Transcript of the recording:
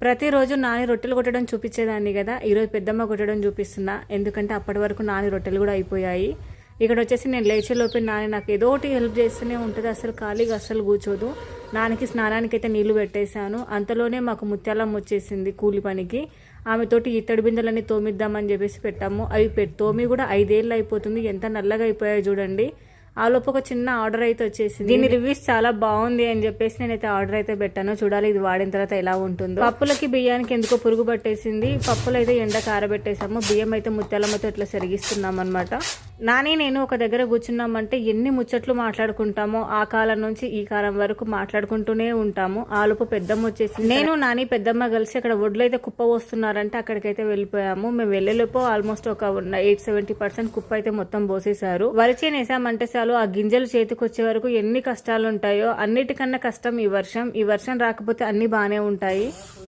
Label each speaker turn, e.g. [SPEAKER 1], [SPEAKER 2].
[SPEAKER 1] ప్రతిరోజు నాని రొట్టెలు కొట్టడం చూపించేదాన్ని కదా. ఈరోజు పెద్దమ్మ కొట్టడం చూపిస్తున్నా. ఎందుకంటే అప్పటి వరకు నాని రొట్టెలు కూడా అయిపోయాయి. ఇక్కడ వచ్చేసి నేను లేచేలోపే నాని నాకు ఏదో ఒకటి హెల్ప్ చేస్తూనే ఉంటుంది. అసలు ఖాళీగా అస్సలు కూర్చోదు. నానికి స్నానానికి అయితే నీళ్ళు పెట్టేశాను. అంతలోనే మాకు ముత్యాలమ్మ వచ్చేసింది కూలి పనికి. ఆమెతోటి ఇత్తడి బిందెలన్నీ తోమిద్దామని చెప్పేసి పెట్టాము. అవి తోమి కూడా ఐదేళ్ళు అయిపోతుంది. ఎంత నల్లగా అయిపోయాయో చూడండి. ఆ లోపు ఒక చిన్న ఆర్డర్ అయితే వచ్చేసింది. దీని రివ్యూస్ చాలా బాగుంది అని చెప్పేసి నేనైతే ఆర్డర్ అయితే పెట్టాను. చూడాలి ఇది వాడిన తర్వాత ఎలా ఉంటుందో. పప్పులకి బియ్యానికి ఎందుకో పురుగు పట్టేసింది. పప్పులు అయితే ఎండ కారబెట్టేసాము. బియ్యం అయితే ముత్యాలమ్మతో ఇట్లా సెరిగిస్తున్నాం అనమాట నాని నేను ఒక దగ్గర కూర్చున్నామంటే ఎన్ని ముచ్చట్లు మాట్లాడుకుంటామో ఆ కాలం నుంచి ఈ కాలం వరకు మాట్లాడుకుంటూనే ఉంటాము. ఆలుపు పెద్దమ్మ వచ్చేసి నేను నాని పెద్దమ్మ కలిసి అక్కడ ఒడ్లు అయితే కుప్ప పోస్తున్నారంటే అక్కడికైతే వెళ్ళిపోయాము. మేము వెళ్ళేలోపు ఆల్మోస్ట్ ఒక ఎయిట్ సెవెంటీ పర్సెంట్ కుప్ప అయితే మొత్తం పోసేశారు. వరిచే వేసామంటే చాలు ఆ గింజలు చేతికి వచ్చే వరకు ఎన్ని కష్టాలు ఉంటాయో అన్నిటికన్నా కష్టం ఈ వర్షం. ఈ వర్షం రాకపోతే అన్ని బాగానే ఉంటాయి.